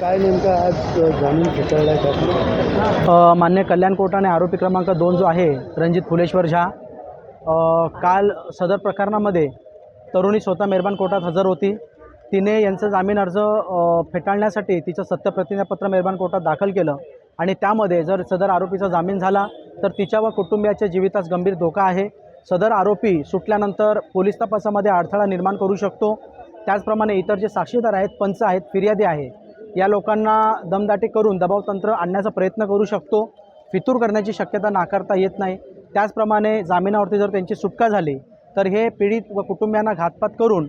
काय नेमका आज जामीन फेटाळला आहे मान्य कल्याण कोर्टाने आरोपी क्रमांक दोन जो आहे रणजित फुलेश्वर झा काल सदर प्रकरणामध्ये तरुणी स्वतः मेहरबान कोर्टात हजर होती. तिने यांचं जामीन अर्ज फेटाळण्यासाठी तिचं सत्यप्रतिज्ञापत्र मेहरबान कोर्टात दाखल केलं आणि त्यामध्ये जर सदर आरोपीचा जामीन झाला तर तिच्या व कुटुंबियाच्या जीवितास गंभीर धोका आहे. सदर आरोपी सुटल्यानंतर पोलीस तपासामध्ये अडथळा निर्माण करू शकतो. त्याचप्रमाणे इतर जे साक्षीदार आहेत पंच आहेत फिर्यादी आहे. या लोकांना दमदाटी करून दबावतंत्र आणण्याचा प्रयत्न करू शकतो. फितूर करण्याची शक्यता नाकारता येत नाही. त्याचप्रमाणे जामिनावरती जर त्यांची सुटका झाली तर हे पीडित व कुटुंबियांना घातपात करून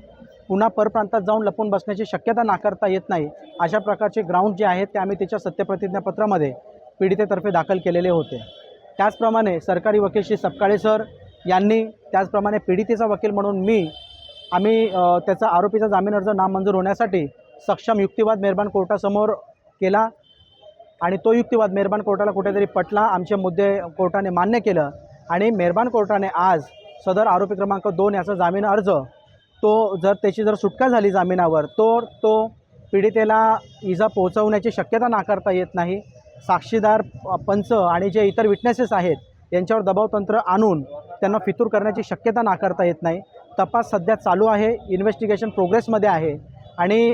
पुन्हा परप्रांतात जाऊन लपून बसण्याची शक्यता नाकारता येत नाही. अशा प्रकारचे ग्राउंड जे आहेत ते आम्ही तिच्या सत्यप्रतिज्ञापत्रामध्ये पीडितेतर्फे दाखल केलेले होते. त्याचप्रमाणे सरकारी वकील श्री सपकाळे सर यांनी त्याचप्रमाणे पीडितेचा वकील म्हणून मी आम्ही त्याचा आरोपीचा जामीन अर्ज नामंजूर होण्यासाठी सक्षम युक्तिवाद मेहरबान कोर्टासमोर केला आणि तो युक्तिवाद मेहरबान कोर्टाला कुठेतरी पटला. आमचे मुद्दे कोर्टाने मान्य केलं आणि मेहरबान कोर्टाने आज सदर आरोपी क्रमांक दोन याचा जामीन अर्ज तो जर त्याची जर सुटका झाली जामिनावर तो तो पीडितेला इजा पोहोचवण्याची शक्यता नाकारता येत नाही. साक्षीदार पंच आणि जे इतर विटनेसेस आहेत यांच्यावर दबावतंत्र आणून त्यांना फितूर करण्याची शक्यता नाकारता येत नाही. तपास सध्या चालू आहे इन्व्हेस्टिगेशन प्रोग्रेसमध्ये आहे आणि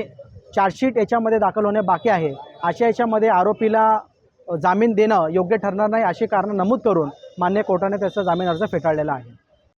चार्जशीट याच्यामध्ये दाखल होणे बाकी आहे. अशा याच्यामध्ये आरोपीला जामीन देणं योग्य ठरणार नाही अशी कारणं नमूद करून मान्य कोर्टाने त्याचा जामीन अर्ज फेटाळलेला आहे.